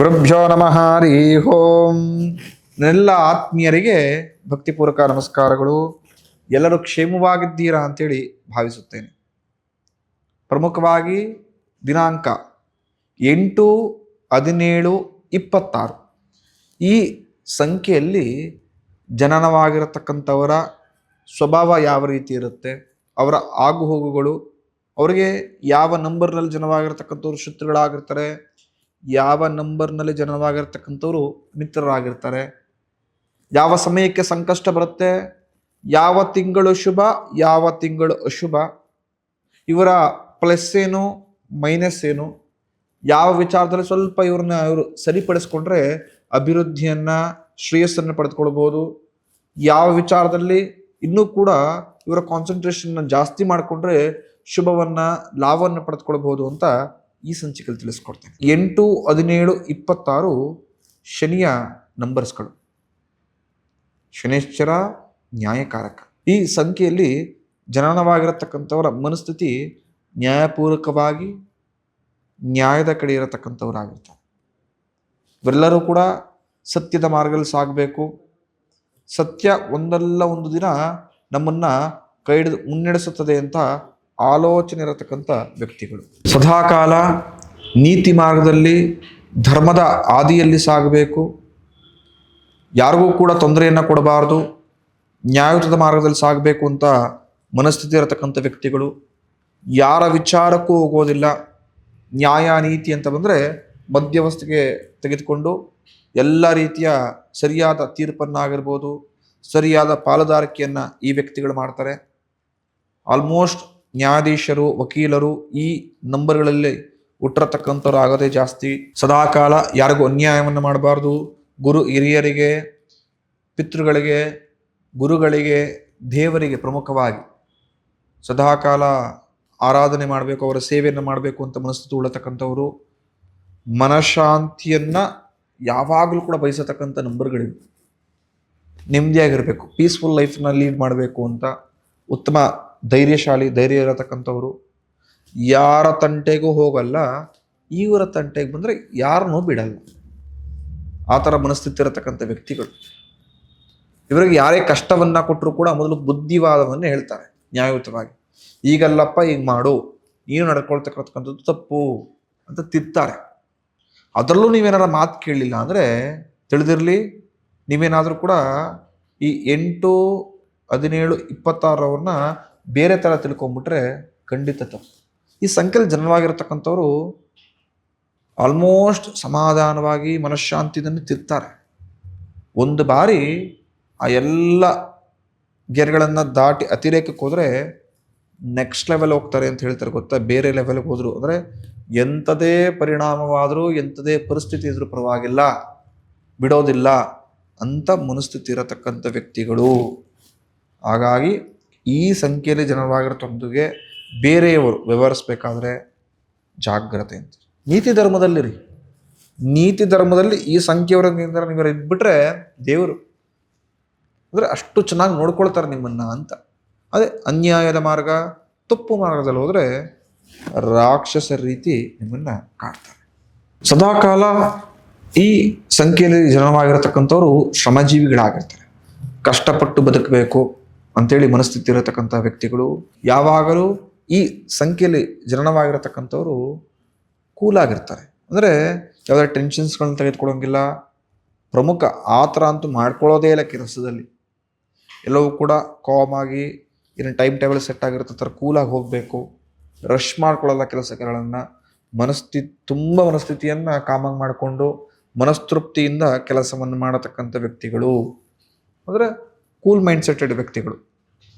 ಗುರುಭ್ಯೋ ನಮಃ, ಹರಿ ಓಂ. ಎಲ್ಲ ಆತ್ಮೀಯರಿಗೆ ಭಕ್ತಿಪೂರ್ವಕ ನಮಸ್ಕಾರಗಳು. ಎಲ್ಲರೂ ಕ್ಷೇಮವಾಗಿದ್ದೀರಾ ಅಂತೇಳಿ ಭಾವಿಸುತ್ತೇನೆ. ಪ್ರಮುಖವಾಗಿ ದಿನಾಂಕ ಎಂಟು ಹದಿನೇಳು ಇಪ್ಪತ್ತಾರು. ಈ ಸಂಖ್ಯೆಯಲ್ಲಿ ಜನನವಾಗಿರತಕ್ಕಂಥವರ ಸ್ವಭಾವ ಯಾವ ರೀತಿ ಇರುತ್ತೆ, ಅವರ ಆಗುಹೋಗುಗಳು, ಅವರಿಗೆ ಯಾವ ನಂಬರ್ನಲ್ಲಿ ಜನವಾಗಿರ್ತಕ್ಕಂಥವ್ರು ಶತ್ರುಗಳಾಗಿರ್ತಾರೆ ಯಾವ ನಂಬರ್ನಲ್ಲಿ ಜನನವಾಗಿರ್ತಕ್ಕಂಥವ್ರು ಮಿತ್ರರಾಗಿರ್ತಾರೆ? ಯಾವ ಸಮಯಕ್ಕೆ ಸಂಕಷ್ಟ ಬರುತ್ತೆ? ಯಾವ ತಿಂಗಳು ಶುಭ? ಯಾವ ತಿಂಗಳು ಅಶುಭ? ಇವರ ಪ್ಲಸ್ ಏನು? ಮೈನಸ್ ಏನು? ಯಾವ ವಿಚಾರದಲ್ಲಿ ಸ್ವಲ್ಪ ಇವ್ರನ್ನ ಇವರು ಸರಿಪಡಿಸ್ಕೊಂಡ್ರೆ ಅಭಿವೃದ್ಧಿಯನ್ನು, ಶ್ರೇಯಸ್ಸನ್ನು ಪಡೆದುಕೊಳ್ಬೋದು. ಯಾವ ವಿಚಾರದಲ್ಲಿ ಇನ್ನೂ ಕೂಡ ಇವರ ಕಾನ್ಸಂಟ್ರೇಷನ್ ಜಾಸ್ತಿ ಮಾಡಿಕೊಂಡ್ರೆ ಶುಭವನ್ನ, ಲಾಭವನ್ನು ಪಡೆದುಕೊಳ್ಬೋದು ಅಂತ ಈ ಸಂಚಿಕೆಯಲ್ಲಿ ತಿಳಿಸ್ಕೊಡ್ತೇನೆ. ಎಂಟು, ಹದಿನೇಳು, ಇಪ್ಪತ್ತಾರು ಶನಿಯ ನಂಬರ್ಸ್ಗಳು. ಶನೇಶ್ವರ ನ್ಯಾಯಕಾರಕ. ಈ ಸಂಖ್ಯೆಯಲ್ಲಿ ಜನನವಾಗಿರತಕ್ಕಂಥವರ ಮನಸ್ಥಿತಿ ನ್ಯಾಯಪೂರ್ವಕವಾಗಿ ನ್ಯಾಯದ ಕಡೆ ಇರತಕ್ಕಂಥವರಾಗಿರ್ತಾರೆ. ಇವರೆಲ್ಲರೂ ಕೂಡ ಸತ್ಯದ ಮಾರ್ಗದಲ್ಲಿ ಸಾಗಬೇಕು. ಸತ್ಯ ಒಂದಲ್ಲ ಒಂದು ದಿನ ನಮ್ಮನ್ನು ಕೈ ಹಿಡಿದು ಮುನ್ನಡೆಸುತ್ತದೆ ಅಂತ ಆಲೋಚನೆ ಇರತಕ್ಕಂಥ ವ್ಯಕ್ತಿಗಳು. ಸದಾಕಾಲ ನೀತಿ ಮಾರ್ಗದಲ್ಲಿ ಧರ್ಮದ ಆದಿಯಲ್ಲಿ ಸಾಗಬೇಕು. ಯಾರಿಗೂ ಕೂಡ ತೊಂದರೆಯನ್ನು ಕೊಡಬಾರದು. ನ್ಯಾಯಯುತದ ಮಾರ್ಗದಲ್ಲಿ ಸಾಗಬೇಕು ಅಂತ ಮನಸ್ಥಿತಿ ಇರತಕ್ಕಂಥ ವ್ಯಕ್ತಿಗಳು. ಯಾರ ವಿಚಾರಕ್ಕೂ ಹೋಗೋದಿಲ್ಲ. ನ್ಯಾಯ ನೀತಿ ಅಂತ ಬಂದರೆ ಮಧ್ಯವಸ್ಥೆಗೆ ತೆಗೆದುಕೊಂಡು ಎಲ್ಲ ರೀತಿಯ ಸರಿಯಾದ ತೀರ್ಪನ್ನಾಗಿರ್ಬೋದು, ಸರಿಯಾದ ಪಾಲುದಾರಿಕೆಯನ್ನು ಈ ವ್ಯಕ್ತಿಗಳು ಮಾಡ್ತಾರೆ. ಆಲ್ಮೋಸ್ಟ್ ನ್ಯಾಯಾಧೀಶರು, ವಕೀಲರು ಈ ನಂಬರ್ಗಳಲ್ಲಿ ಹುಟ್ಟಿರತಕ್ಕಂಥವ್ರು ಆಗದೆ ಜಾಸ್ತಿ ಸದಾಕಾಲ ಯಾರಿಗೂ ಅನ್ಯಾಯವನ್ನು ಮಾಡಬಾರ್ದು. ಗುರು ಹಿರಿಯರಿಗೆ, ಪಿತೃಗಳಿಗೆ, ಗುರುಗಳಿಗೆ, ದೇವರಿಗೆ ಪ್ರಮುಖವಾಗಿ ಸದಾಕಾಲ ಆರಾಧನೆ ಮಾಡಬೇಕು, ಅವರ ಸೇವೆಯನ್ನು ಮಾಡಬೇಕು ಅಂತ ಮನಸ್ಥಿತಿ ಉಳ್ಳತಕ್ಕಂಥವರು ಮನಃಶಾಂತಿಯನ್ನು ಯಾವಾಗಲೂ ಕೂಡ ಬಯಸತಕ್ಕಂಥ ನಂಬರ್ಗಳಿವೆ. ನೆಮ್ಮದಿಯಾಗಿರಬೇಕು ಪೀಸ್ಫುಲ್ ಲೈಫ್ನ ಲೀಡ್ ಮಾಡಬೇಕು ಅಂತ ಉತ್ತಮ ಧೈರ್ಯಶಾಲಿ ಧೈರ್ಯ ಇರತಕ್ಕಂಥವ್ರು ಯಾರ ತಂಟೆಗೂ ಹೋಗಲ್ಲ, ಇವರ ತಂಟೆಗೆ ಬಂದರೆ ಯಾರನ್ನೂ ಬಿಡಲ್ಲ. ಆ ಥರ ಮನಸ್ಥಿತಿ ಇರತಕ್ಕಂಥ ವ್ಯಕ್ತಿಗಳು. ಇವರಿಗೆ ಯಾರೇ ಕಷ್ಟವನ್ನು ಕೊಟ್ಟರು ಕೂಡ ಮೊದಲು ಬುದ್ಧಿವಾದವನ್ನು ಹೇಳ್ತಾರೆ, ನ್ಯಾಯಯುತವಾಗಿ. ಈಗಲ್ಲಪ್ಪ ಈಗ ಮಾಡು, ನೀನು ನಡ್ಕೊಳ್ತಕ್ಕಂಥದ್ದು ತಪ್ಪು ಅಂತ ತಿತ್ತಾರೆ ಅದರಲ್ಲೂ ನೀವೇನಾರ ಮಾತು ಕೇಳಲಿಲ್ಲ ಅಂದರೆ ತಿಳಿದಿರಲಿ, ನೀವೇನಾದರೂ ಕೂಡ ಈ ಎಂಟು, ಹದಿನೇಳು ಇಪ್ಪತ್ತಾರವ್ರನ್ನ ಬೇರೆ ಥರ ತಿಳ್ಕೊಂಬಿಟ್ರೆ ಖಂಡಿತ ತಪ್ಪು. ಈ ಸಂಖ್ಯೆಯಲ್ಲಿ ಜನವಾಗಿರ್ತಕ್ಕಂಥವ್ರು ಆಲ್ಮೋಸ್ಟ್ ಸಮಾಧಾನವಾಗಿ ಮನಃಶಾಂತಿಯನ್ನು ತಿರ್ತಾರೆ ಒಂದು ಬಾರಿ ಆ ಎಲ್ಲ ಗೆರೆಗಳನ್ನು ದಾಟಿ ಅತಿರೇಕಕ್ಕೆ ಹೋದರೆ ನೆಕ್ಸ್ಟ್ ಲೆವೆಲ್ ಹೋಗ್ತಾರೆ ಅಂತ ಹೇಳ್ತಾರೆ ಗೊತ್ತಾ? ಬೇರೆ ಲೆವೆಲ್ಗೆ ಹೋದರು ಅಂದರೆ ಎಂಥದೇ ಪರಿಣಾಮವಾದರೂ ಎಂಥದೇ ಪರಿಸ್ಥಿತಿ ಇದ್ದರೂ ಪರವಾಗಿಲ್ಲ, ಬಿಡೋದಿಲ್ಲ ಅಂತ ಮನಸ್ಥಿತಿ ಇರತಕ್ಕಂಥ ವ್ಯಕ್ತಿಗಳು. ಹಾಗಾಗಿ ಈ ಸಂಖ್ಯೆಯಲ್ಲಿ ಜನವಾಗಿರ್ತೊಂದಿಗೆ ಬೇರೆಯವರು ವ್ಯವಹರಿಸ್ಬೇಕಾದ್ರೆ ಜಾಗ್ರತೆ ಅಂತ. ನೀತಿ ಧರ್ಮದಲ್ಲಿರಿ. ನೀತಿ ಧರ್ಮದಲ್ಲಿ ಈ ಸಂಖ್ಯೆಯವರಿಂದ ನೀವು ಇದ್ಬಿಟ್ರೆ ದೇವರು ಅಂದರೆ ಅಷ್ಟು ಚೆನ್ನಾಗಿ ನೋಡ್ಕೊಳ್ತಾರೆ ನಿಮ್ಮನ್ನು ಅಂತ. ಅದೇ ಅನ್ಯಾಯದ ಮಾರ್ಗ ತಪ್ಪು ಮಾರ್ಗದಲ್ಲಿ ಹೋದರೆ ರಾಕ್ಷಸ ರೀತಿ ನಿಮ್ಮನ್ನು ಕಾಡ್ತಾರೆ. ಸದಾಕಾಲ ಈ ಸಂಖ್ಯೆಯಲ್ಲಿ ಜನವಾಗಿರತಕ್ಕಂಥವ್ರು ಶ್ರಮಜೀವಿಗಳಾಗಿರ್ತಾರೆ. ಕಷ್ಟಪಟ್ಟು ಬದುಕಬೇಕು ಅಂತೇಳಿ ಮನಸ್ಥಿತಿ ಇರತಕ್ಕಂಥ ವ್ಯಕ್ತಿಗಳು ಯಾವಾಗಲೂ ಈ ಸಂಖ್ಯೆಯಲ್ಲಿ ಜನನವಾಗಿರತಕ್ಕಂಥವ್ರು ಕೂಲಾಗಿರ್ತಾರೆ. ಅಂದರೆ ಯಾವುದೇ ಟೆನ್ಷನ್ಸ್ಗಳನ್ನ ತೆಗೆದುಕೊಳ್ಳೋಂಗಿಲ್ಲ. ಪ್ರಮುಖ ಆ ಥರ ಅಂತೂ ಮಾಡ್ಕೊಳ್ಳೋದೇ ಇಲ್ಲ ಕೆಲಸದಲ್ಲಿ. ಎಲ್ಲವೂ ಕೂಡ ಕಾಮ್ ಆಗಿ ಏನು ಟೈಮ್ ಟೇಬಲ್ ಸೆಟ್ ಆಗಿರುತ್ತೆ ಥರ ಕೂಲಾಗಿ ಹೋಗಬೇಕು. ರಶ್ ಮಾಡ್ಕೊಳ್ಳಲ್ಲ ಕೆಲಸಗಳನ್ನು ಮನಸ್ಥಿತಿ, ತುಂಬ ಮನಸ್ಥಿತಿಯನ್ನು ಕಾಮಾಗಿ ಮಾಡಿಕೊಂಡು ಮನಸ್ತೃಪ್ತಿಯಿಂದ ಕೆಲಸವನ್ನು ಮಾಡತಕ್ಕಂಥ ವ್ಯಕ್ತಿಗಳು. ಅಂದರೆ ಕೂಲ್ ಮೈಂಡ್ ಸೆಟೆಡ್ ವ್ಯಕ್ತಿಗಳು.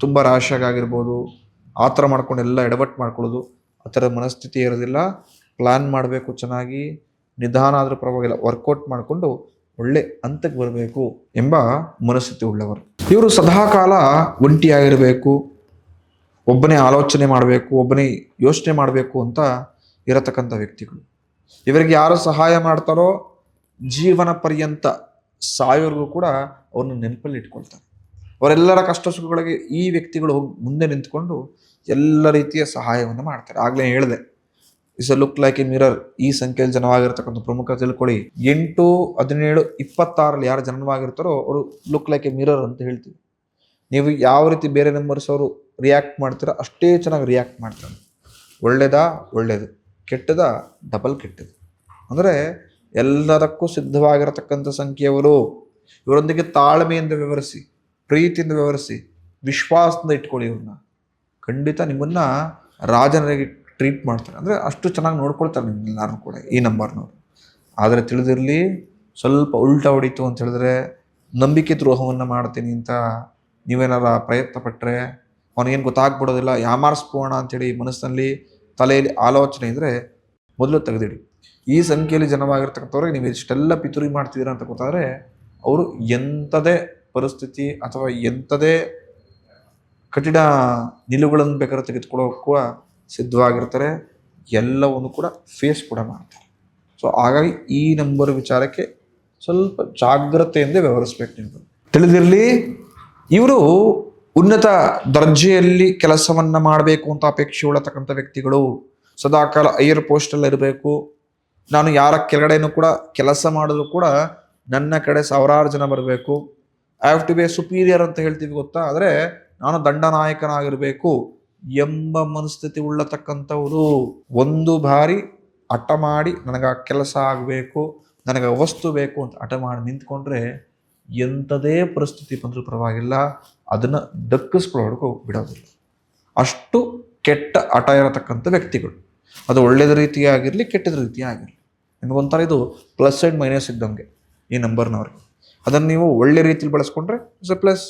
ತುಂಬ ರಾಶಿಯಾಗಿರ್ಬೋದು ಆ ಥರ ಮಾಡ್ಕೊಂಡು ಎಲ್ಲ ಎಡವಟ್ಟು ಮಾಡ್ಕೊಳ್ಳೋದು, ಆ ಥರ ಮನಸ್ಥಿತಿ ಇರೋದಿಲ್ಲ. ಪ್ಲ್ಯಾನ್ ಮಾಡಬೇಕು ಚೆನ್ನಾಗಿ, ನಿಧಾನ ಆದರೂ ಪರವಾಗಿಲ್ಲ ವರ್ಕೌಟ್ ಮಾಡಿಕೊಂಡು ಒಳ್ಳೆ ಹಂತಕ್ಕೆ ಬರಬೇಕು ಎಂಬ ಮನಸ್ಥಿತಿ ಉಳ್ಳವರು. ಇವರು ಸದಾಕಾಲ ಒಂಟಿಯಾಗಿರಬೇಕು, ಒಬ್ಬನೇ ಆಲೋಚನೆ ಮಾಡಬೇಕು, ಒಬ್ಬನೇ ಯೋಚನೆ ಮಾಡಬೇಕು ಅಂತ ಇರತಕ್ಕಂಥ ವ್ಯಕ್ತಿಗಳು. ಇವರಿಗೆ ಯಾರು ಸಹಾಯ ಮಾಡ್ತಾರೋ, ಜೀವನ ಪರ್ಯಂತ ಸಾಯೋರಿಗೂ ಕೂಡ ಅವ್ರನ್ನ ನೆನಪಲ್ಲಿ ಇಟ್ಕೊಳ್ತಾರೆ. ಅವರೆಲ್ಲರ ಕಷ್ಟ ಸುಖಗಳಿಗೆ ಈ ವ್ಯಕ್ತಿಗಳು ಹೋಗಿ ಮುಂದೆ ನಿಂತ್ಕೊಂಡು ಎಲ್ಲ ರೀತಿಯ ಸಹಾಯವನ್ನು ಮಾಡ್ತಾರೆ. ಆಗಲೇ ಹೇಳಿದೆ is a look like a mirror ಈ ಸಂಖ್ಯೆಯಲ್ಲಿ ಜನವಾಗಿರ್ತಕ್ಕಂಥ ಪ್ರಮುಖ ತಿಳ್ಕೊಳ್ಳಿ. ಎಂಟು, ಹದಿನೇಳು, ಇಪ್ಪತ್ತಾರಲ್ಲಿ ಯಾರು ಜನನವಾಗಿರ್ತಾರೋ ಅವರು ಲುಕ್ ಲೈಕ್ ಎ ಮಿರರ್ ಅಂತ ಹೇಳ್ತೀವಿ. ನೀವು ಯಾವ ರೀತಿ ಬೇರೆ ನಂಬರ್ಸ್ ಅವರು ರಿಯಾಕ್ಟ್ ಮಾಡ್ತೀರೋ ಅಷ್ಟೇ ಚೆನ್ನಾಗಿ ರಿಯಾಕ್ಟ್ ಮಾಡ್ತಾರೆ. ಒಳ್ಳೇದಾ? ಒಳ್ಳೇದು. ಕೆಟ್ಟದ? ಡಬಲ್ ಕೆಟ್ಟದು ಅಂದರೆ ಎಲ್ಲದಕ್ಕೂ ಸಿದ್ಧವಾಗಿರತಕ್ಕಂಥ ಸಂಖ್ಯೆಯವರು, ಇವರೊಂದಿಗೆ ತಾಳ್ಮೆಯಿಂದ ವ್ಯವಹರಿಸಿ ಪ್ರೀತಿಯಿಂದ ವ್ಯವಹರಿಸಿ, ವಿಶ್ವಾಸದಿಂದ ಇಟ್ಕೊಳ್ಳಿ ಇವ್ರನ್ನ. ಖಂಡಿತ ನಿಮ್ಮನ್ನ ರಾಜನರಿಗೆ ಟ್ರೀಟ್ ಮಾಡ್ತಾರೆ. ಅಂದರೆ ಅಷ್ಟು ಚೆನ್ನಾಗಿ ನೋಡ್ಕೊಳ್ತಾರೆ ನಿಮ್ಮೆಲ್ಲರೂ ಕೂಡ ಈ ನಂಬರ್ನವರು ಆದರೆ ತಿಳಿದಿರಲಿ, ಸ್ವಲ್ಪ ಉಲ್ಟಾ ಹೊಡಿತು ಅಂತ ಹೇಳಿದ್ರೆ, ನಂಬಿಕೆ ದ್ರೋಹವನ್ನು ಮಾಡ್ತೀನಿ ಅಂತ ನೀವೇನಾರ ಪ್ರಯತ್ನ ಪಟ್ಟರೆ ಅವನಿಗೇನು ಗೊತ್ತಾಗ್ಬಿಡೋದಿಲ್ಲ ಯಾಮಾರಿಸ್ಬೋಣ ಅಂತೇಳಿ ಮನಸ್ಸಿನಲ್ಲಿ ತಲೆಯಲ್ಲಿ ಆಲೋಚನೆ ಇದ್ದರೆ ಮೊದಲು ತೆಗೆದಿಡಿ. ಈ ಸಂಖ್ಯೆಯಲ್ಲಿ ಜನವಾಗಿರ್ತಕ್ಕಂಥವ್ರಿಗೆ ನೀವು ಇಷ್ಟೆಲ್ಲ ಪಿತುರಿ ಮಾಡ್ತಿದ್ದೀರಾ ಅಂತ ಗೊತ್ತಾದರೆ, ಅವರು ಎಂಥದೇ ಪರಿಸ್ಥಿತಿ ಅಥವಾ ಎಂಥದೇ ಕಠಿಣ ನಿಲುವುಗಳನ್ನು ಬೇಕಾದ್ರೆ ತೆಗೆದುಕೊಳ್ಳೋಕ್ಕೂ ಸಿದ್ಧವಾಗಿರ್ತಾರೆ. ಎಲ್ಲವನ್ನು ಕೂಡ ಫೇಸ್ ಕೂಡ ಮಾಡ್ತಾರೆ. ಸೊ ಹಾಗಾಗಿ ಈ ನಂಬರ್ ವಿಚಾರಕ್ಕೆ ಸ್ವಲ್ಪ ಜಾಗ್ರತೆಯಿಂದ ವ್ಯವಹರಿಸ್ಬೇಕು ನೀವು. ತಿಳಿದಿರಲಿ, ಇವರು ಉನ್ನತ ದರ್ಜೆಯಲ್ಲಿ ಕೆಲಸವನ್ನು ಮಾಡಬೇಕು ಅಂತ ಅಪೇಕ್ಷೆ ಉಳ್ಳತಕ್ಕಂಥ ವ್ಯಕ್ತಿಗಳು. ಸದಾಕಾಲ ಐಯರ್ ಪೋಸ್ಟಲ್ಲಿ ಇರಬೇಕು. ನಾನು ಯಾರ ಕೆಳಗಡೆಯೂ ಕೂಡ ಕೆಲಸ ಮಾಡಿದ್ರು ಕೂಡ ನನ್ನ ಕಡೆ ಸಾವಿರಾರು ಜನ ಬರಬೇಕು. I have to be a superior ಅಂತ ಹೇಳ್ತೀವಿ ಗೊತ್ತಾ? ಆದರೆ ನಾನು ದಂಡನಾಯಕನಾಗಿರಬೇಕು ಎಂಬ ಮನಸ್ಥಿತಿ ಉಳ್ಳತಕ್ಕಂಥವರು. ಒಂದು ಬಾರಿ ಹಠ ಮಾಡಿ ನನಗೆ ಆ ಕೆಲಸ ಆಗಬೇಕು, ನನಗೆ ವಸ್ತು ಬೇಕು ಅಂತ ಹಠ ಮಾಡಿ ನಿಂತ್ಕೊಂಡ್ರೆ ಎಂಥದೇ ಪರಿಸ್ಥಿತಿ ಬಂದರೂ ಪರವಾಗಿಲ್ಲ. ಅದನ್ನು ದಕ್ಕಿಸ್ಕೊಳ್ಳೋದಕ್ಕೂ ಬಿಡೋದಿಲ್ಲ. ಅಷ್ಟು ಕೆಟ್ಟ ಹಠ ಇರತಕ್ಕಂಥ ವ್ಯಕ್ತಿಗಳು. ಅದು ಒಳ್ಳೆಯದ ರೀತಿಯಾಗಿರಲಿ ಕೆಟ್ಟದ ರೀತಿಯಾಗಿರಲಿ. ನಿಮಗೊಂಥರ ಇದು ಪ್ಲಸ್ ಆ್ಯಂಡ್ ಮೈನಸ್ ಇದ್ದಂಗೆ ಈ ನಂಬರ್ನವ್ರಿಗೆ ಅದನ್ನು ನೀವು ಒಳ್ಳೆ ರೀತಿಲಿ ಬಳಸ್ಕೊಂಡ್ರೆ ಇಟ್ಸ್ ಎ ಪ್ಲಸ್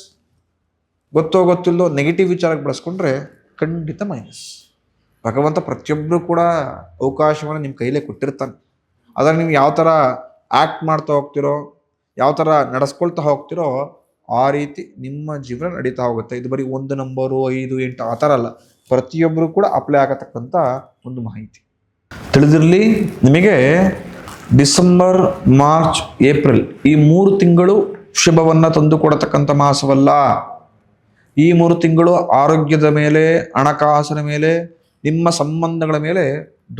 ಗೊತ್ತೋ ಗೊತ್ತಿಲ್ಲೋ ನೆಗೆಟಿವ್ ವಿಚಾರಕ್ಕೆ ಬಳಸ್ಕೊಂಡ್ರೆ ಖಂಡಿತ ಮೈನಸ್ ಭಗವಂತ ಪ್ರತಿಯೊಬ್ಬರು ಕೂಡ ಅವಕಾಶವನ್ನು ನಿಮ್ಮ ಕೈಲೇ ಕೊಟ್ಟಿರ್ತಾನೆ. ಅದನ್ನು ನೀವು ಯಾವ ಥರ ಆ್ಯಕ್ಟ್ ಮಾಡ್ತಾ ಹೋಗ್ತಿರೋ, ಯಾವ ಥರ ನಡೆಸ್ಕೊಳ್ತಾ ಹೋಗ್ತಿರೋ, ಆ ರೀತಿ ನಿಮ್ಮ ಜೀವನ ನಡೀತಾ ಹೋಗುತ್ತೆ. ಇದು ಬರೀ ಒಂದು ನಂಬರು ಐದು, ಎಂಟು, ಆ ಥರ ಅಲ್ಲ. ಪ್ರತಿಯೊಬ್ಬರು ಕೂಡ ಅಪ್ಲೈ ಆಗತಕ್ಕಂಥ ಒಂದು ಮಾಹಿತಿ. ತಿಳಿದಿರಲಿ, ನಿಮಗೆ ಡಿಸೆಂಬರ್, ಮಾರ್ಚ್, ಏಪ್ರಿಲ್ ಈ ಮೂರು ತಿಂಗಳು ಶುಭವನ್ನು ತಂದುಕೊಡತಕ್ಕಂಥ ಮಾಸವಲ್ಲ. ಈ ಮೂರು ತಿಂಗಳು ಆರೋಗ್ಯದ ಮೇಲೆ, ಹಣಕಾಸಿನ ಮೇಲೆ, ನಿಮ್ಮ ಸಂಬಂಧಗಳ ಮೇಲೆ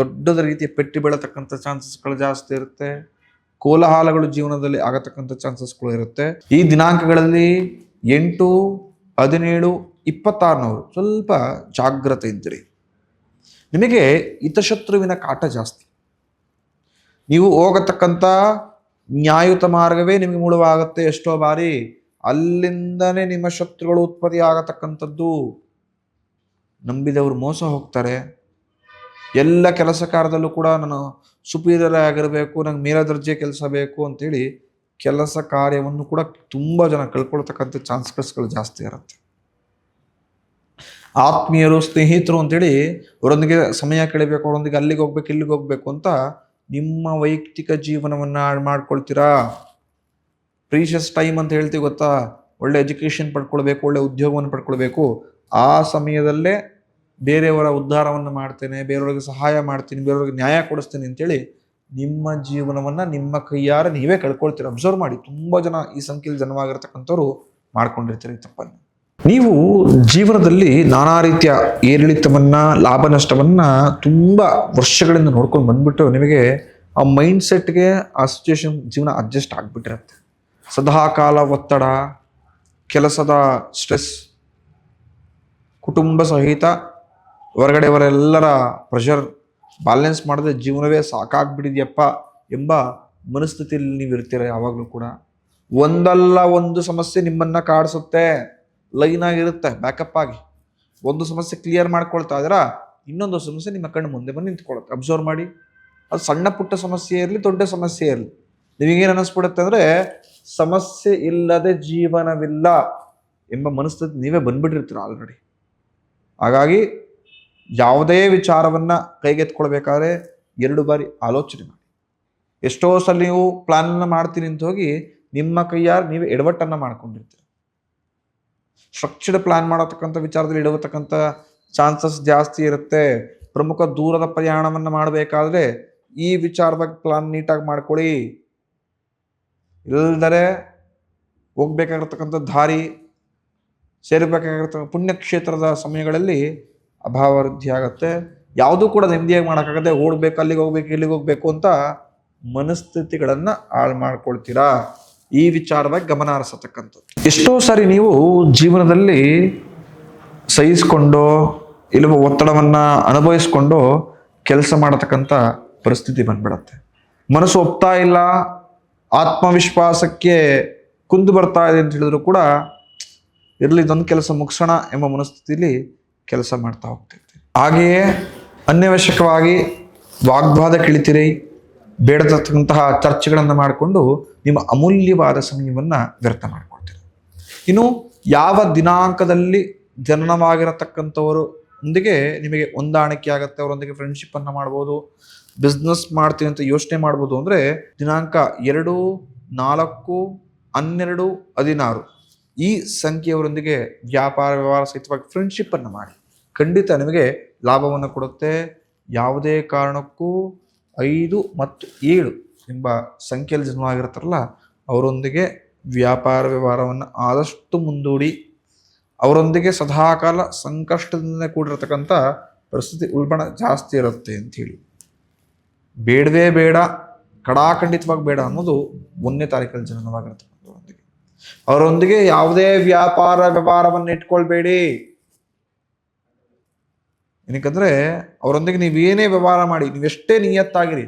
ದೊಡ್ಡದ ರೀತಿಯ ಪೆಟ್ಟು ಬೀಳತಕ್ಕಂಥ ಚಾನ್ಸಸ್ಗಳು ಜಾಸ್ತಿ ಇರುತ್ತೆ. ಕೋಲಾಹಲಗಳು ಜೀವನದಲ್ಲಿ ಆಗತಕ್ಕಂಥ ಚಾನ್ಸಸ್ಗಳು ಇರುತ್ತೆ. ಈ ದಿನಾಂಕಗಳಲ್ಲಿ ಎಂಟು, ಹದಿನೇಳು ಇಪ್ಪತ್ತಾರನವರು ಸ್ವಲ್ಪ ಜಾಗ್ರತೆ ಇದ್ದಿರಿ. ನಿಮಗೆ ಹಿತಶತ್ರುವಿನ ಕಾಟ ಜಾಸ್ತಿ. ನೀವು ಹೋಗತಕ್ಕಂಥ ನ್ಯಾಯಯುತ ಮಾರ್ಗವೇ ನಿಮಗೆ ಮುಳುವಾಗುತ್ತೆ ಎಷ್ಟೋ ಬಾರಿ. ಅಲ್ಲಿಂದನೇ ನಿಮ್ಮ ಶತ್ರುಗಳು ಉತ್ಪತ್ತಿ ಆಗತಕ್ಕಂಥದ್ದು. ನಂಬಿದವರು ಮೋಸ ಹೋಗ್ತಾರೆ. ಎಲ್ಲ ಕೆಲಸ ಕಾರ್ಯದಲ್ಲೂ ಕೂಡ ನಾನು ಸುಪೀರಿಯರ್ ಆಗಿರಬೇಕು, ನಂಗೆ ಮೇಲದರ್ಜೆ ಕೆಲಸ ಬೇಕು ಅಂತೇಳಿ ಕೆಲಸ ಕಾರ್ಯವನ್ನು ಕೂಡ ತುಂಬ ಜನ ಕಳ್ಕೊಳ್ತಕ್ಕಂಥ ಚಾನ್ಸ್ಗಳು ಜಾಸ್ತಿ ಇರುತ್ತೆ. ಆತ್ಮೀಯರು, ಸ್ನೇಹಿತರು ಅಂತೇಳಿ ಅವರೊಂದಿಗೆ ಸಮಯ ಕಳಿಬೇಕು, ಅವರೊಂದಿಗೆ ಅಲ್ಲಿಗೆ ಹೋಗ್ಬೇಕು, ಇಲ್ಲಿಗೆ ಹೋಗ್ಬೇಕು ಅಂತ ನಿಮ್ಮ ವೈಯಕ್ತಿಕ ಜೀವನವನ್ನು ಹಾಳು ಮಾಡ್ಕೊಳ್ತೀರಾ? ಪ್ರೀಷಿಯಸ್ ಟೈಮ್ ಅಂತ ಹೇಳ್ತೀವಿ ಗೊತ್ತಾ? ಒಳ್ಳೆ ಎಜುಕೇಷನ್ ಪಡ್ಕೊಳ್ಬೇಕು, ಒಳ್ಳೆ ಉದ್ಯೋಗವನ್ನು ಪಡ್ಕೊಳ್ಬೇಕು. ಆ ಸಮಯದಲ್ಲೇ ಬೇರೆಯವರ ಉದ್ಧಾರವನ್ನು ಮಾಡ್ತೇನೆ, ಬೇರೆಯವ್ರಿಗೆ ಸಹಾಯ ಮಾಡ್ತೀನಿ, ಬೇರೆಯವ್ರಿಗೆ ನ್ಯಾಯ ಕೊಡಿಸ್ತೀನಿ ಅಂತೇಳಿ ನಿಮ್ಮ ಜೀವನವನ್ನು ನಿಮ್ಮ ಕೈಯಾರ ನೀವೇ ಕಳ್ಕೊಳ್ತೀರ. ಅಬ್ಸರ್ವ್ ಮಾಡಿ. ತುಂಬ ಜನ ಈ ಸಂಖ್ಯೆಯಲ್ಲಿ ಜನವಾಗಿರ್ತಕ್ಕಂಥವ್ರು ಮಾಡ್ಕೊಂಡಿರ್ತೀರಿ ತಪ್ಪನ್ನು. ನೀವು ಜೀವನದಲ್ಲಿ ನಾನಾ ರೀತಿಯ ಏರಿಳಿತವನ್ನು, ಲಾಭ ನಷ್ಟವನ್ನು ತುಂಬ ವರ್ಷಗಳಿಂದ ನೋಡ್ಕೊಂಡು ಬಂದ್ಬಿಟ್ಟು ನಿಮಗೆ ಆ ಮೈಂಡ್ ಸೆಟ್ಗೆ ಆ ಸಿಚುವೇಶನ್ ಜೀವನ ಅಡ್ಜಸ್ಟ್ ಆಗಿಬಿಟ್ಟಿರುತ್ತೆ. ಸದಾಕಾಲ ಒತ್ತಡ, ಕೆಲಸದ ಸ್ಟ್ರೆಸ್ ಕುಟುಂಬ ಸಹಿತ ಹೊರಗಡೆಯವರೆಲ್ಲರ ಪ್ರೆಷರ್ ಬ್ಯಾಲೆನ್ಸ್ ಮಾಡದೆ ಜೀವನವೇ ಸಾಕಾಗ್ಬಿಟ್ಟಿದ್ಯಪ್ಪ ಎಂಬ ಮನಸ್ಥಿತಿಯಲ್ಲಿ ನೀವು ಇರ್ತೀರ ಯಾವಾಗಲೂ ಕೂಡ. ಒಂದಲ್ಲ ಒಂದು ಸಮಸ್ಯೆ ನಿಮ್ಮನ್ನು ಕಾಡಿಸುತ್ತೆ. ಲೈನ್ ಆಗಿರುತ್ತೆ ಬ್ಯಾಕಪ್ ಆಗಿ. ಒಂದು ಸಮಸ್ಯೆ ಕ್ಲಿಯರ್ ಮಾಡ್ಕೊಳ್ತಾ ಇದ್ರ ಇನ್ನೊಂದು ಸಮಸ್ಯೆ ನಿಮ್ಮ ಕಣ್ಣು ಮುಂದೆ ಬಂದು ನಿಂತ್ಕೊಳುತ್ತೆ ಅಬ್ಸರ್ವ್ ಮಾಡಿ. ಅದು ಸಣ್ಣ ಪುಟ್ಟ ಸಮಸ್ಯೆ ಇರಲಿ, ದೊಡ್ಡ ಸಮಸ್ಯೆ ಇರಲಿ. ನಿಮಗೇನು ಅನ್ನಿಸ್ಬಿಡುತ್ತೆ ಅಂದರೆ, ಸಮಸ್ಯೆ ಇಲ್ಲದೆ ಜೀವನವಿಲ್ಲ ಎಂಬ ಮನಸ್ಥಿತಿ ನೀವೇ ಬಂದ್ಬಿಟ್ಟಿರ್ತೀರ ಆಲ್ರೆಡಿ ಹಾಗಾಗಿ ಯಾವುದೇ ವಿಚಾರವನ್ನು ಕೈಗೆತ್ಕೊಳ್ಬೇಕಾದ್ರೆ ಎರಡು ಬಾರಿ ಆಲೋಚನೆ ಮಾಡಿ. ಎಷ್ಟೋ ಸಲ ನೀವು ಪ್ಲಾನನ್ನು ಮಾಡ್ತೀನಿ ಅಂತ ಹೋಗಿ ನಿಮ್ಮ ಕೈಯಾರ ನೀವು ಎಡವಟ್ಟನ್ನು ಮಾಡ್ಕೊಂಡಿರ್ತೀರ. ಸ್ಟ್ರಕ್ಚರ್ಡ್ ಪ್ಲಾನ್ ಮಾಡತಕ್ಕಂಥ ವಿಚಾರದಲ್ಲಿ ಇಡತಕ್ಕಂಥ ಚಾನ್ಸಸ್ ಜಾಸ್ತಿ ಇರುತ್ತೆ. ಪ್ರಮುಖ ದೂರದ ಪ್ರಯಾಣವನ್ನು ಮಾಡಬೇಕಾದ್ರೆ ಈ ವಿಚಾರದಾಗ ಪ್ಲಾನ್ ನೀಟಾಗಿ ಮಾಡ್ಕೊಳ್ಳಿ. ಇಲ್ಲದರೆ ಹೋಗ್ಬೇಕಾಗಿರ್ತಕ್ಕಂಥ ದಾರಿ, ಸೇರಬೇಕಾಗಿರ್ತಕ್ಕಂಥ ಪುಣ್ಯಕ್ಷೇತ್ರದ ಸಮಯಗಳಲ್ಲಿ ಅಭಾವ ವೃದ್ಧಿ ಆಗುತ್ತೆ. ಯಾವುದೂ ಕೂಡ ನೆಮ್ಮದಿಯಾಗಿ ಮಾಡೋಕ್ಕಾಗದೆ ಓಡಬೇಕು, ಅಲ್ಲಿಗೆ ಹೋಗ್ಬೇಕು, ಇಲ್ಲಿಗೆ ಹೋಗ್ಬೇಕು ಅಂತ ಮನಸ್ಥಿತಿಗಳನ್ನು ಹಾಳು ಮಾಡ್ಕೊಳ್ತೀರಾ? ಈ ವಿಚಾರದಾಗ ಗಮನ ಹರಿಸತಕ್ಕಂಥದ್ದು ಎಷ್ಟೋ ಸಾರಿ ನೀವು ಜೀವನದಲ್ಲಿ ಸಹಿಸ್ಕೊಂಡು ಇಲ್ಲವ ಒತ್ತಡವನ್ನು ಅನುಭವಿಸ್ಕೊಂಡು ಕೆಲಸ ಮಾಡತಕ್ಕಂಥ ಪರಿಸ್ಥಿತಿ ಬಂದ್ಬಿಡತ್ತೆ. ಮನಸ್ಸು ಒಪ್ತಾ ಇಲ್ಲ, ಆತ್ಮವಿಶ್ವಾಸಕ್ಕೆ ಕುಂದು ಬರ್ತಾ ಇದೆ ಅಂತ ಹೇಳಿದ್ರು ಕೂಡ ಇರಲಿ, ಇದೊಂದು ಕೆಲಸ ಮುಗಿಸೋಣ ಎಂಬ ಮನಸ್ಥಿತಿಯಲ್ಲಿ ಕೆಲಸ ಮಾಡ್ತಾ ಹೋಗ್ತಿರ್ತೀವಿ ಹಾಗೆಯೇ ಅನ್ಯವಶ್ಯಕವಾಗಿ ವಾಗ್ವಾದ ಕಿಳಿತೀರಿ. ಬೇಡತಕ್ಕಂತಹ ಚರ್ಚೆಗಳನ್ನು ಮಾಡಿಕೊಂಡು ನಿಮ್ಮ ಅಮೂಲ್ಯವಾದ ಸಮಯವನ್ನು ವ್ಯರ್ಥ ಮಾಡಿಕೊಳ್ತೀರಿ. ಇನ್ನು ಯಾವ ದಿನಾಂಕದಲ್ಲಿ ಜನನವಾಗಿರತಕ್ಕಂಥವರು ಒಂದಿಗೆ ನಿಮಗೆ ಹೊಂದಾಣಿಕೆ ಆಗುತ್ತೆ, ಅವರೊಂದಿಗೆ ಫ್ರೆಂಡ್ಶಿಪ್ಪನ್ನು ಮಾಡ್ಬೋದು ಬಿಸ್ನೆಸ್ ಮಾಡ್ತೀನಿ ಅಂತ ಯೋಚನೆ ಮಾಡ್ಬೋದು ಅಂದರೆ ದಿನಾಂಕ ಎರಡು, ನಾಲ್ಕು, ಹನ್ನೆರಡು, ಹದಿನಾರು ಈ ಸಂಖ್ಯೆಯವರೊಂದಿಗೆ ವ್ಯಾಪಾರ, ವ್ಯವಹಾರ ಸಹಿತವಾಗಿ ಫ್ರೆಂಡ್ಶಿಪ್ಪನ್ನು ಮಾಡಿ. ಖಂಡಿತ ನಿಮಗೆ ಲಾಭವನ್ನು ಕೊಡುತ್ತೆ. ಯಾವುದೇ ಕಾರಣಕ್ಕೂ ಐದು ಮತ್ತು ಏಳು ಎಂಬ ಸಂಖ್ಯೆಯಲ್ಲಿ ಜನ್ಮವಾಗಿರ್ತಾರಲ್ಲ, ಅವರೊಂದಿಗೆ ವ್ಯಾಪಾರ ವ್ಯವಹಾರವನ್ನು ಆದಷ್ಟು ಮುಂದೂಡಿ, ಅವರೊಂದಿಗೆ ಸದಾಕಾಲ ಸಂಕಷ್ಟದಿಂದ ಕೂಡಿರತಕ್ಕಂಥ ಪರಿಸ್ಥಿತಿ ಉಲ್ಬಣ ಜಾಸ್ತಿ ಇರುತ್ತೆ ಅಂತ ಹೇಳಿ. ಬೇಡವೇ ಬೇಡ, ಕಡಾಖಂಡಿತವಾಗಿ ಬೇಡ ಅನ್ನೋದು ಒಂದನೇ ತಾರೀಕಲ್ಲಿ ಜನನವಾಗಿರತಕ್ಕಂಥವರೊಂದಿಗೆ ಅವರೊಂದಿಗೆ ಯಾವುದೇ ವ್ಯಾಪಾರ ವ್ಯವಹಾರವನ್ನು ಇಟ್ಕೊಳ್ಬೇಡಿ. ಏನಕ್ಕಂದ್ರೆ ಅವರೊಂದಿಗೆ ನೀವೇನೇ ವ್ಯವಹಾರ ಮಾಡಿ ನೀವೆಷ್ಟೇ ನಿಯತ್ತಾಗಿರಿ,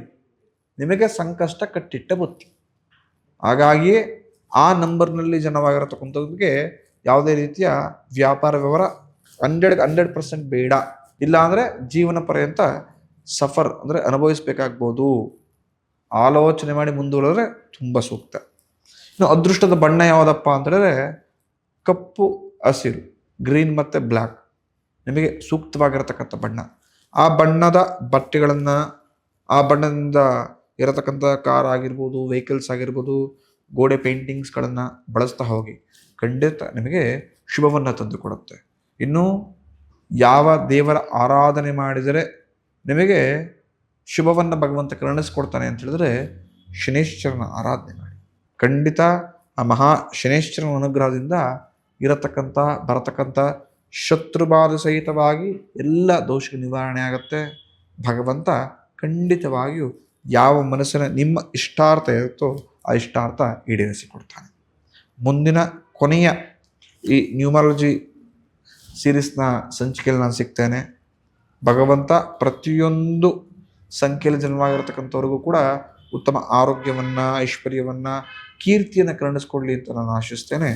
ನಿಮಗೆ ಸಂಕಷ್ಟ ಕಟ್ಟಿಟ್ಟ ಬುತ್ತಿ. ಹಾಗಾಗಿ ಆ ನಂಬರ್ನಲ್ಲಿ ಜನವಾಗಿರತಕ್ಕಂಥವ್ರಿಗೆ ಯಾವುದೇ ರೀತಿಯ ವ್ಯಾಪಾರ ವ್ಯವಹಾರ ಹಂಡ್ರೆಡ್ ಹಂಡ್ರೆಡ್ ಪರ್ಸೆಂಟ್ ಬೇಡ. ಇಲ್ಲ ಅಂದರೆ ಜೀವನ ಪರ್ಯಂತ ಸಫರ್ ಅಂದರೆ ಅನುಭವಿಸಬೇಕಾಗ್ಬೋದು. ಆಲೋಚನೆ ಮಾಡಿ ಮುಂದುವರೆದ್ರೆ ತುಂಬ ಸೂಕ್ತ. ಇನ್ನು ಅದೃಷ್ಟದ ಬಣ್ಣ ಯಾವುದಪ್ಪ ಅಂತಂದರೆ ಕಪ್ಪು ಹಸಿರು, ಗ್ರೀನ್ ಮತ್ತು ಬ್ಲ್ಯಾಕ್ ನಿಮಗೆ ಸೂಕ್ತವಾಗಿರತಕ್ಕಂಥ ಬಣ್ಣ. ಆ ಬಣ್ಣದ ಬಟ್ಟೆಗಳನ್ನು, ಆ ಬಣ್ಣದಿಂದ ಇರತಕ್ಕಂಥ ಕಾರ್ ಆಗಿರ್ಬೋದು ವೆಹಿಕಲ್ಸ್ ಆಗಿರ್ಬೋದು, ಗೋಡೆ ಪೇಂಟಿಂಗ್ಸ್ಗಳನ್ನು ಬಳಸ್ತಾ ಹೋಗಿ ಖಂಡಿತ ನಿಮಗೆ ಶುಭವನ್ನು ತಂದು ಕೊಡುತ್ತೆ. ಇನ್ನು ಯಾವ ದೇವರ ಆರಾಧನೆ ಮಾಡಿದರೆ ನಿಮಗೆ ಶುಭವನ್ನು ಭಗವಂತ ಕರುಣಿಸ್ಕೊಡ್ತಾನೆ ಅಂತ ಹೇಳಿದ್ರೆ ಶನೇಶ್ವರನ ಆರಾಧನೆ ಮಾಡಿ. ಖಂಡಿತ ಆ ಮಹಾ ಶನೇಶ್ವರನ ಅನುಗ್ರಹದಿಂದ ಇರತಕ್ಕಂಥ, ಬರತಕ್ಕಂಥ ಶತ್ರುಬಾಧ ಸಹಿತವಾಗಿ ಎಲ್ಲ ದೋಷ ನಿವಾರಣೆ ಆಗುತ್ತೆ. ಭಗವಂತ ಖಂಡಿತವಾಗಿಯೂ ಯಾವ ಮನಸ್ಸಿನ ನಿಮ್ಮ ಇಷ್ಟಾರ್ಥ ಇರುತ್ತೋ ಆ ಇಷ್ಟಾರ್ಥ ಈಡೇರಿಸಿಕೊಡ್ತಾನೆ. ಮುಂದಿನ ಕೊನೆಯ ಈ ನ್ಯೂಮಾಲಜಿ ಸೀರೀಸ್ನ ಸಂಚಿಕೆಯಲ್ಲಿ ನಾನು ಸಿಗ್ತೇನೆ. ಭಗವಂತ ಪ್ರತಿಯೊಂದು ಸಂಖ್ಯೆಯಲ್ಲಿ ಜನ್ಮವಾಗಿರ್ತಕ್ಕಂಥವ್ರಿಗೂ ಕೂಡ ಉತ್ತಮ ಆರೋಗ್ಯವನ್ನು, ಐಶ್ವರ್ಯವನ್ನು, ಕೀರ್ತಿಯನ್ನು ಕರುಣಿಸ್ಕೊಡ್ಲಿ ಅಂತ ನಾನು ಆಶಿಸ್ತೇನೆ.